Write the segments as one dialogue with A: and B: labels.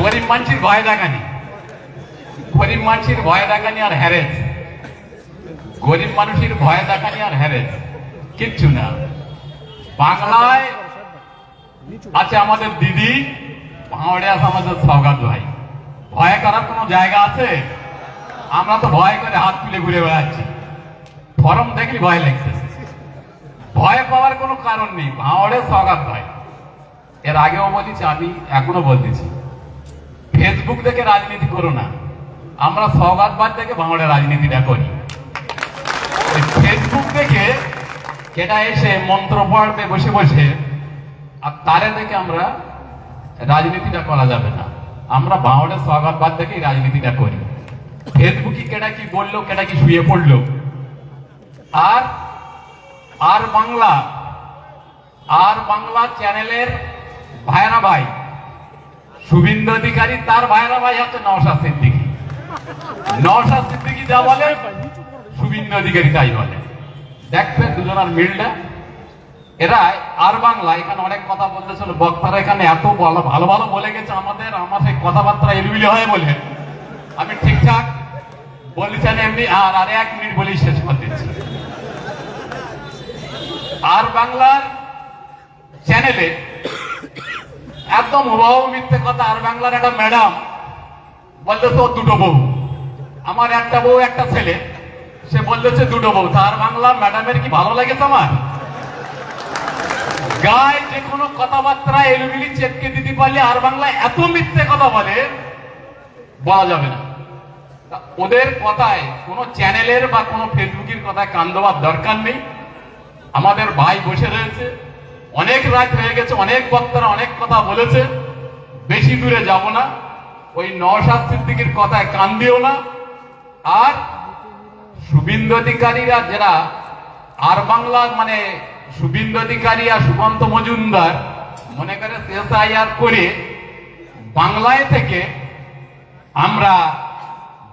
A: গরিব মানুষের ভয় দেখানি। গরিব মানুষের ভয় দেখানি আর হ্যারেস গরিব মানুষের ভয় দেখানি আর হ্যারেস কিচ্ছু না। বাংলায় আছে আমাদের দিদি ভাঁড়ে আছে আমাদের সৌগাত ভাই। ভয় করার কোনো জায়গা আছে? আমরা তো ভয় করে হাত তুলে ঘুরে বেড়াচ্ছি। ফরম দেখলি ভয় লাগছে। ভয় পাওয়ার কোনো কারণ নেই। ভাঁড়ে সগাত ভাই। এর আগেও বলেছি, আমি এখনও বলতেছি ফেসবুক দেখে রাজনীতি করো না। আমরা সৌগাতবাদ দেখে ভাঁড়ে রাজনীতিটা করি। ফেসবুক দেখে এটা এসে মন্ত্র পড়বে বসে বসে, আর তারে দেখে আমরা রাজনীতিটা করা যাবে না। আমরা ভাঁড়ে সৌগাতবাদ দেখেই রাজনীতিটা করি। ফেসবুকে কেটা কি বলল কেটা কি শুয়ে পড়ল? আর আর বাংলা আর বাংলা চ্যানেলের ভাইরা ভাই, শুভিন্দু অধিকারী, তার ভাইরা ভাই হচ্ছে নওশাদ সিদ্দিকী। নওশাদ সিদ্দিকী যা বলে, শুভিন্দু অধিকারী তাই বলে। দেখবেন দুজনের মিলটা। এরা আর বাংলা, এখানে অনেক কথা বলতেছিল। বক্তারা এখানে এত ভালো ভালো ভালো বলে গেছে আমাদের, আমার সেই কথাবার্তা এলবিলি হয় বলে। আমি ঠিকঠাক বলেছেন এমনি আর আরে এক মিনিট বলেই শেষ করে দিচ্ছি। আর বাংলার চ্যানেলে একদম হুবাহু মিথ্যে কথা, আর বাংলার একটা ম্যাডাম বলতেছে ওর দুটো বউ। আমার একটা বউ, একটা ছেলে। সে বলতেছে দুটো বউ। তার বাংলা ম্যাডামের কি ভালো লেগেছে আমার? গায়ে যে কোনো কথাবার্তা এলুমিলি চেপকে দিতে পারলে আর বাংলা এত মিথ্যে কথা বলে, বলা যাবে না। ওদের কথায় কোনো চ্যানেলের বা কোনো ফেসবুকের কথায় কান দেওয়ার দরকার নেই। আমাদের ভাই বসে রয়েছে। অনেক রাত হয়ে গেছে, অনেক বক্তারা অনেক কথা বলেছে। বেশি দূরে যাব না। ওই নওশাদ সিদ্দিকির কথায় কান দিও না। আর শুভিন্দু অধিকারীরা যারা আর বাংলা মানে শুভিন্দু অধিকারী আর সুকান্ত মজুমদার, মনে করে এসআইআর করে বাংলায় থেকে আমরা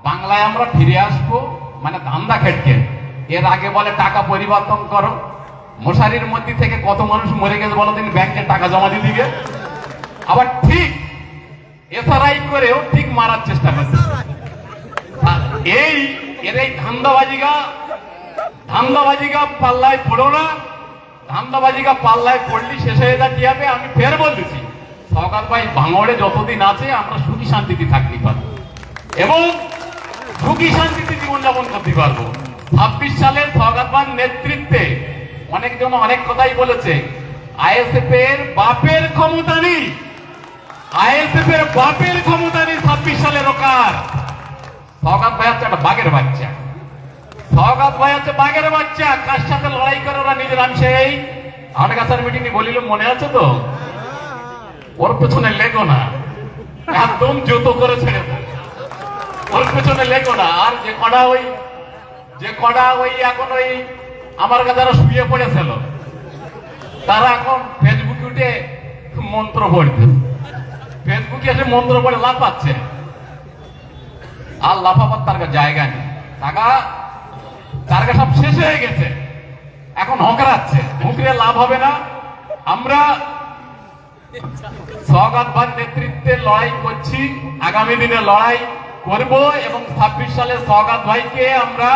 A: বাংলায় আমরা ফিরে আসব মানে ধান্দা খেটকে। এর আগে বলে টাকা পরিবর্তন করো। মশারির মধ্যে থেকে কত মানুষ মরে গেছে বলো তিনি ব্যাংকে টাকা জমা দিয়ে দিবে? আবার ঠিক এসআরআই করেও ঠিক মারার চেষ্টা করছে। এই, এর এই ধান্দাবাজিগা ধান্দাবাজিগা পাল্লায় পড়ো না। ধান্দাবাজিগা পাল্লায় পড়লি শেষ হয়ে যা কি হবে আমি ফের বলতেছি, সকাল ভাই ভাঙড়ে যতদিন আছে, আমরা সুখী শান্তিতে থাকতে পারব। এবং সুখী শান্তিতে জীবনযাপন করতে পারব। ছাব্বিশ সালে সৌগাতবান নেতৃত্বে অনেকজন অনেক কথাই বলেছে আইএসএফ এর বাপের ক্ষমতা নেই। আইএসএফ এর বাপের ক্ষমতা নেই ছাব্বিশ সালে রোকার। সৌগাত ভাই হচ্ছে একটা বাঘের বাচ্চা। সৌগাত ভাই হচ্ছে বাঘের বাচ্চা, কার সাথে লড়াই করে ওরা নিজের আমি সেই? আটগাছার মিটিং বলিল, মনে আছে তো? ওর পেছনে লেগো না। একদম জুতো করে ছেড়ে ওর পেছনে লেগো না, আর যে কটা ওই, যে কটা ওই এখন ওই আমার কাছে শুয়ে পড়েছিল, তারা এখন ফেসবুকে উঠে মন্ত্র পড়ছে। ফেসবুকে এসে মন্ত্র পড়ে লাফাচ্ছে আর লাফাবার তার জায়গা নেই। টাকা, তার কাছে সব শেষ হয়ে গেছে। এখন হকরাচ্ছে। হুকরে লাভ হবে না। আমরা সগাতবাদ নেতৃত্বে লড়াই করছি। আগামী দিনে লড়াই করব এবং ছাব্বিশ সালে সগাত ভাইকে আমরা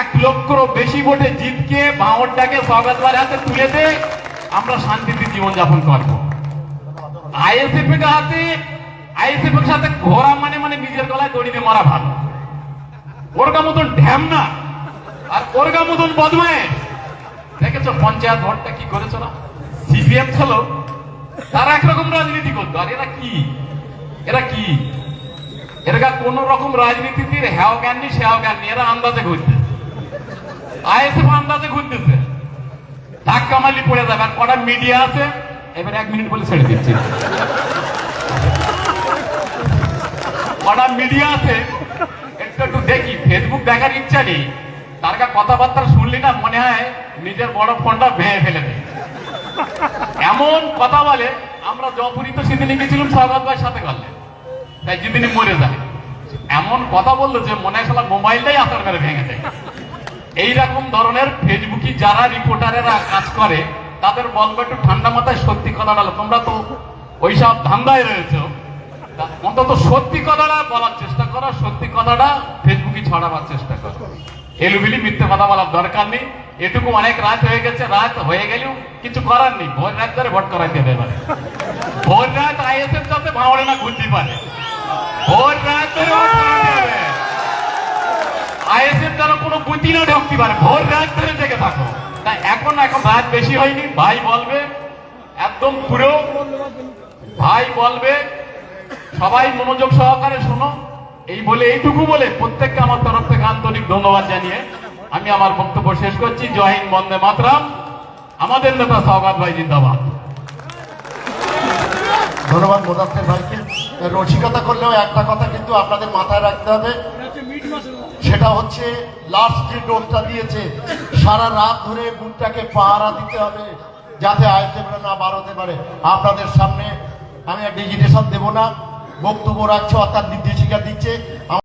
A: এক লক্ষর বেশি ভোটে জিতকে বাঁওয়ারটাকে সগাত ভাইয়ের হাতে তুলে দে আমরা শান্তিতে জীবনযাপন করব। আইএসএফ এর হাতে আইএসএফ এর সাথে ঘোরা মানে মানে নিজের গলায় দড়ি দিয়ে মারা ভালো। ওরগা মতন ঢ্যাম না। আর ওরগা মতন বদমায় দেখেছ পঞ্চায়েত ভোটটা কি করেছ না? সিপিএম ছিল তারা একরকম রাজনীতি করতো। আর এরা কি? এরা কি? এরা কোন রকম রাজনীতির হ্যাও জ্ঞান সেও জ্ঞান এরা আন্দাজে ঘুরতেছে। আইএসএফ আন্দাজে ঘুরতেছে। ধাক্কা মারলি পড়ে যাবে, আর কটা মিডিয়া আছে, এবার এক মিনিট বলে ছেড়ে দিচ্ছি। কটা মিডিয়া আছে, একটু একটু দেখি ফেসবুক দেখার ইচ্ছা নেই। তার কাছে কথাবার্তা শুনলি না, মনে হয় নিজের বড় ফোনটা ভেঙে ফেলে দেয় এমন কথা বলে, আমরা জপুরি তো সেদিনে গেছিলাম সৌগত ভাইয়ের সাথে করলে তাই যেদিনই মরে যায়, এমন কথা বলল যে মনে হয় মোবাইলটাই আসার মেরে ভেঙে যায় এইরকম ধরনের ফেসবুকি যারা রিপোর্টারেরা কাজ করে, তাদের বলব একটু ঠান্ডা মাথায় সত্যি কথাটা। তোমরা তো ওইসব ধান্দায় রয়েছে। অন্তত সত্যি কথাটা বলার চেষ্টা করো, সত্যি কথাটা ফেসবুকে ছড়াবার চেষ্টা করো। এলুবিলি মিথ্যে কথা বলার দরকার নেই। এটুকু অনেক রাত হয়ে গেছে, রাত হয়ে গেলেও কিছু করার নেই। ভোর রাত ধরে ভোট করাইতে দেবে ভোর রাত আইএসএফ যাতে ভাঙড়ে না ঘুরতে পারে। সবাই মনোযোগ সহকারে শোনো। এই বলে, এইটুকু বলে প্রত্যেককে আমার তরফ থেকে আন্তরিক ধন্যবাদ জানিয়ে আমি আমার বক্তব্য শেষ করছি। জয় বন্দে মাতরাম। আমাদের নেতা সৌগাত ভাই জিন্দাবাদ।
B: ধন্যবাদ মোদাস্তের ভাইকে। রসিকতা করলেও একটা কথা কিন্তু আপনাদের মাথায় রাখতে হবে। সেটা হচ্ছে লাস্ট যে ডোজটা দিয়েছে, সারা রাত ধরে বুটটাকে পাহারা দিতে হবে, যাতে আয়তে পারে না বার হতে পারে আপনাদের সামনে আমি আর ডিজিটেশন দেবো না। বক্তব্য রাখছে, অর্থাৎ নির্দেশিকা দিচ্ছে।